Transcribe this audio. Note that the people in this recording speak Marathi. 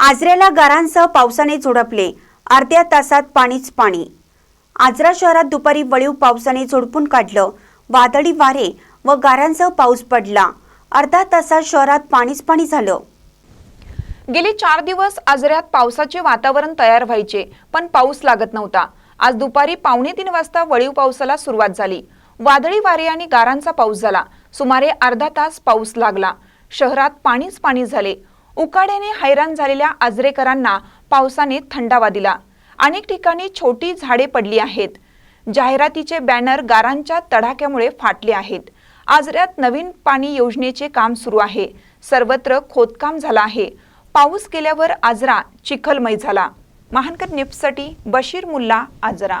आजऱ्याला गारांसह पावसाने झोडपले. अर्ध्या तासात पाणीच पाणी. आजरा शहरात दुपारी वळीव पावसाने झोडपून काढलं. वादळी वारे व गारांसह पाऊस पडला. अर्धा तासात शहरात पाणीच पाणी झालं. गेले चार दिवस आजऱ्यात पावसाचे वातावरण तयार व्हायचे पण पाऊस लागत नव्हता. आज दुपारी पावणे तीन वाजता वळीव पावसाला सुरुवात झाली. वादळी वारे आणि गारांचा पाऊस झाला. सुमारे अर्धा तास पाऊस लागला. शहरात पाणीच पाणी झाले. उकाड्याने हैराण झालेल्या आजरेकरांना पावसाने थंडावा दिला. अनेक ठिकाणी छोटी झाडे पडली आहेत. जाहिरातीचे बॅनर गारांच्या तडाख्यामुळे फाटले आहेत. आजऱ्यात नवीन पाणी योजनेचे काम सुरू आहे. सर्वत्र खोदकाम झालं आहे. पाऊस गेल्यावर आजरा चिखलमय झाला. महानकर निफ्टसाठी बशीर मुल्ला आजरा.